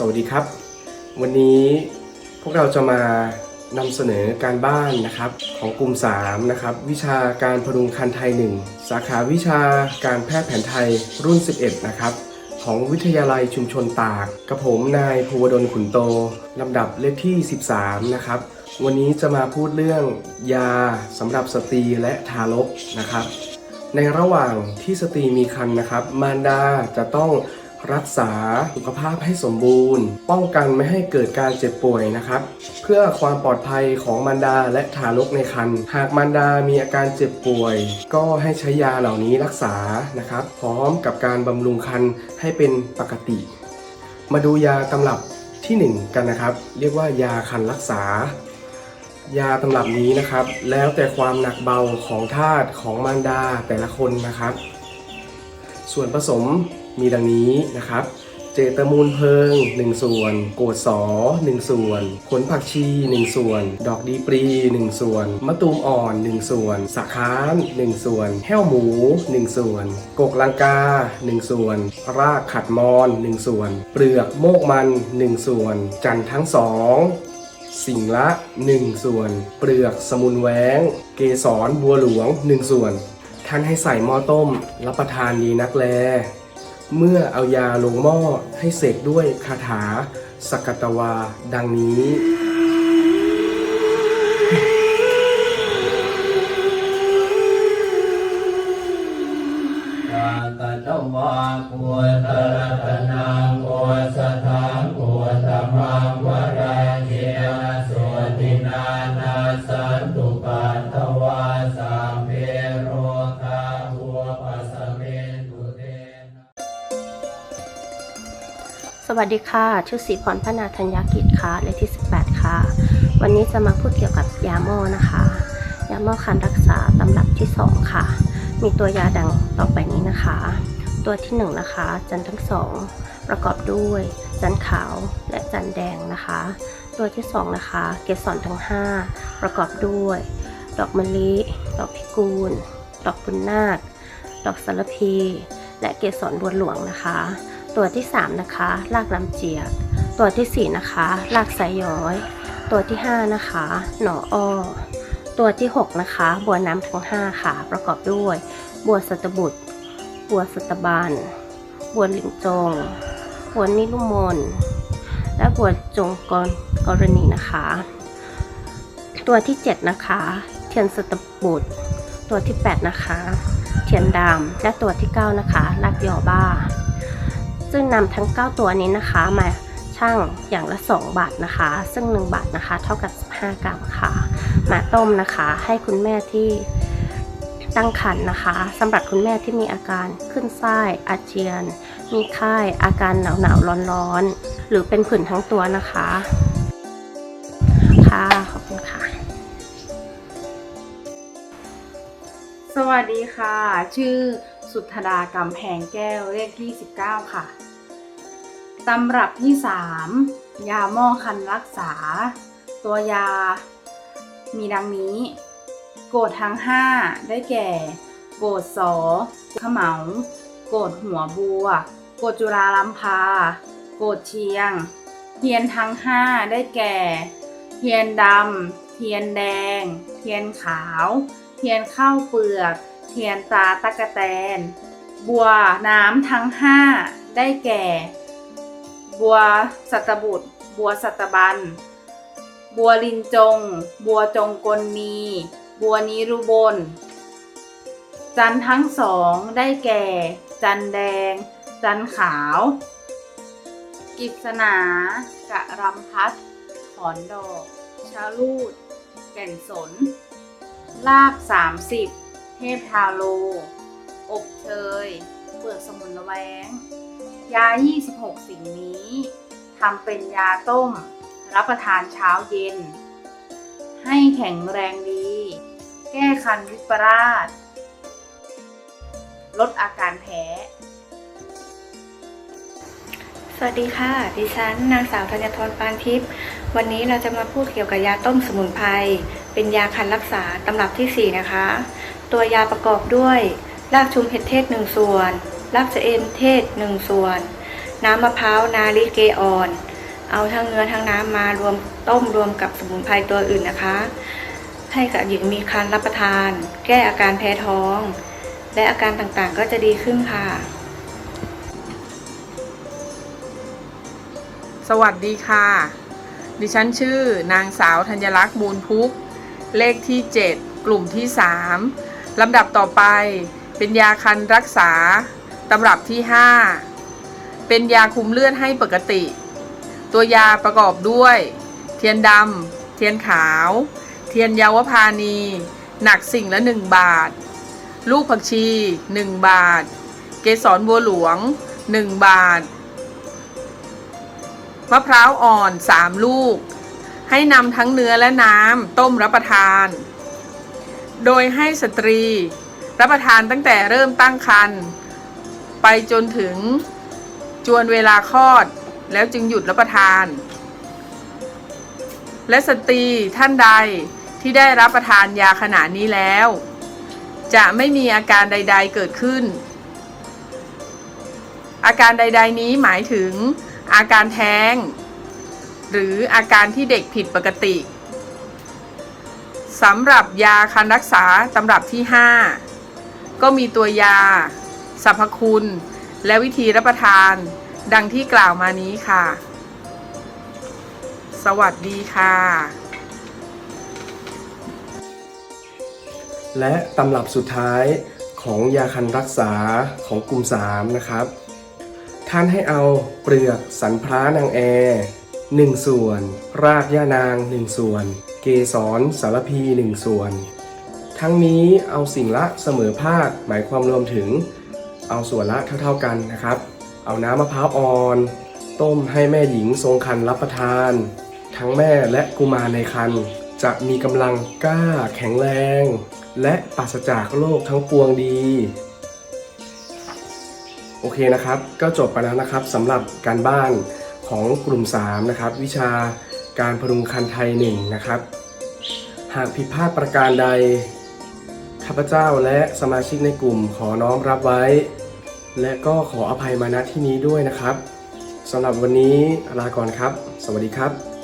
สวัสดีครับ วันนี้พวกเราจะมานำเสนอการบ้านนะครับของกลุ่ม 3 นะครับ วิชาการพดุงคันไทย 1 สาขาวิชาการแพทย์แผนไทยรุ่น 11 นะครับ ของวิทยาลัยชุมชนตากกับผมนายภูวดลขุนโต ลำดับเลขที่ 13 นะครับ วันนี้จะมาพูดเรื่องยาสำหรับสตรีและทารกนะครับ ในระหว่างที่สตรีมีครรภ์นะครับ มารดาจะต้อง รักษาสุขภาพให้สมบูรณ์ ป้องกันไม่ให้เกิดการเจ็บป่วยนะครับ เพื่อความปลอดภัยของมารดาและทารกในครรภ์หากมารดามีอาการเจ็บป่วย ก็ให้ใช้ยาเหล่านี้รักษานะครับ พร้อมกับการบำรุงครรภ์ให้เป็นปกติ มาดูยาตำรับทีหนึ่1 กันนะครับ เรียกว่ายาคันรักษา ยาตำรับนี้นะครับ แล้วแต่ความหนักเบาของธาตุของมารดาแต่ละคนนะครับ ส่วนผสม มีดังนี้นะครับ เจตมูลเพลิง 1 ส่วน โกดสอ 1 ส่วนผลผักชี 1 ส่วน ดอกดีปรี 1 ส่วน มะตูมอ่อน 1 ส่วนสะค้าน 1 ส่วน แห้วหมู 1 ส่วน กกลังกา 1 ส่วน รากขัดมอน 1 ส่วน เปลือกโมกมัน 1 ส่วน จันท์ทั้งสองสิ่งละ 1 ส่วน เปลือกสมุนแหวงเกสรบัวหลวง 1 ส่วน ท่านให้ใส่หม้อต้ม รับประทานดีนักแล เมื่อเอายาลงหม้อให้เสกด้วยคาถาสกกตวา ดังนี้ วัสดีค่ะ ชื่อสีพรพนาธัญญกิจค่ะเลขที่ 18 ค่ะ วันนี้จะมาพูดเกี่ยวกับยาหม้อนะคะ ยาหม้อคันรักษาตำรับที่ 2 ค่ะ มีตัวยาดังต่อไปนี้นะคะ ตัวที่ 1 นะคะ จันทั้งสองประกอบด้วย จันขาวและจันแดงนะคะ ตัวที่ 2 นะคะ เกสรทั้ง 5 ประกอบด้วย ดอกมะลิ ดอกพิกุลดอกปุณนาค ดอกสารพี และเกสรบัวหลวงนะคะ ตัวที่ 3 นะคะรากลำเจียก ตัวทีสี่4 นะคะรากไซย้อย ตัวที่ 5 นะคะ หน่ออ้อตัวที่ 6 นะคะ บัวน้ำทั้ง5ค่ะ ประกอบด้วย บัวสัตบุตร บัวสัตบานบัวลิงจง บัวนิลุมน และบัวจงกรกรณีนะคะ ตัวที่ 7 นะคะ เทียนสัตบุตร ตัวที่ 8 นะคะ เทียนดำและตัวที่ 9 นะคะรากยอบ้า ซึ่งนำทั้ง 9 ตัวนี้นะคะมาชั่งอย่างละ 2 บาทนะคะ ซึ่ง 1 บาทนะคะ เท่ากับ 15 กรัมค่ะ มาต้มนะคะให้คุณแม่ที่ตั้งครรภ์นะคะสำหรับคุณแม่ที่มีอาการขึ้นไส้อาเจียน มีไข้อาการหนาวหนาวร้อนร้อนๆหรือเป็นผื่นทั้งตัวนะคะ ค่ะ ขอบคุณค่ะ สวัสดีค่ะ ชื่อสุธดากำแพงแก้วเลขที่19ค่ะ ตำรับที่ 3 ยาหม้อคันรักษา ตัวยา มีดังนี้ โกดทั้ง 5 ได้แก่ โกดสอขเหมา โกดหัวบัว โกดจุฬาลัมพา โกดเชียง เทียนทั้ง 5 ได้แก่ เทียนดำ เทียนแดง เทียนขาว เทียนข้าวเปลือก เทียนตาตะกะแตน บัวน้ำทั้งห้าได้แก่ บัวสัตบุตร บัวสัตบัน บัวลินจง บัวจงกลนีบัวนิรุบล จันทั้งสองได้แก่ จันแดง จันขาว กิษณากะรำพัดขอนดอก ชาลูด แก่นสน ลาบ30เทพทาโล อบเชย เปลือกสมุนแวง ยา 26 สิ่งนี้ทำเป็นยาต้ม รับประทานเช้าเย็น ให้แข็งแรงดี แก้คันวิปราช ลดอาการแพ้ สวัสดีค่ะ ดิฉันนางสาวธัญทรปานทิพย์ วันนี้เราจะมาพูดเกี่ยวกับยาต้มสมุนไพร เป็นยาคันรักษาตำรับที่ 4 นะคะ ตัวยาประกอบด้วย รากชุมเห็ดเทศ1ส่วน รากจะเอ็นเทศ1ส่วน น้ำมะพร้าวนาลิเกอ่อน เอาทั้งเนื้อทั้งน้ำมารวมต้มรวมกับสมุนไพรตัวอื่นนะคะ ให้กับหญิงมีคันรับประทาน แก้อาการแพ้ท้อง และอาการต่างๆก็จะดีขึ้นค่ะ สวัสดีค่ะ ดิฉันชื่อนางสาวธัญลักษณ์มูลพุก เลขที่ 7 กลุ่มที่ 3ลำดับต่อไปเป็นยาคันรักษา ตำรับที่ 5 เป็นยาคุมเลือดให้ปกติ ตัวยาประกอบด้วย เทียนดำ เทียนขาว เทียนยาวพานี หนักสิ่งละ 1 บาท ลูกผักชี 1 บาท เกสรบัวหลวง 1 บาท มะพร้าวอ่อน 3 ลูก ให้นำทั้งเนื้อและน้ำต้มรับประทาน โดยให้สตรีรับประทานตั้งแต่เริ่มตั้งครรภ์ ไปจนถึงจวนเวลาคลอด แล้วจึงหยุดรับประทาน และสตรีท่านใดที่ได้รับประทานยาขนาดนี้แล้ว จะไม่มีอาการใด ๆเกิดขึ้น อาการใด ๆ นี้หมายถึงอาการแท้ง หรืออาการที่เด็กผิดปกติสำหรับยาคันรักษาตำรับที่ 5 ก็มีตัวยา สรรพคุณ และวิธีรับประทาน ดังที่กล่าวมานี้ค่ะ สวัสดีค่ะ และตำรับสุดท้ายของยาคันรักษาของกลุ่ม 3 นะครับ ท่านให้เอาเปลือกสันพร้านางแอ1ส่วน รากย่านาง1ส่วน เกสรสารพี1ส่วน ทั้งนี้เอาสิ่งละเสมอภาคหมายความรวมถึง เอาส่วนละเท่า ๆกันนะครับ เอาน้ำมะพร้าวอ่อน ต้มให้แม่หญิงทรงครรภ์รับประทาน ทั้งแม่และกุมารในครรภ์จะมีกำลังกล้าแข็งแรง และปราศจากโรคทั้งปวงดี โอเคนะครับ ก็จบไปแล้วนะครับสำหรับการบ้านของกลุ่ม 3 นะครับ วิชาการพดุงคันไทย 1 นะครับ หากผิดพลาดประการใด ข้าพเจ้าและสมาชิกในกลุ่มขอน้อมรับไว้ และก็ขออภัยมาณที่นี้ด้วยนะครับสำหรับวันนี้ลาก่อนครับ สวัสดีครับ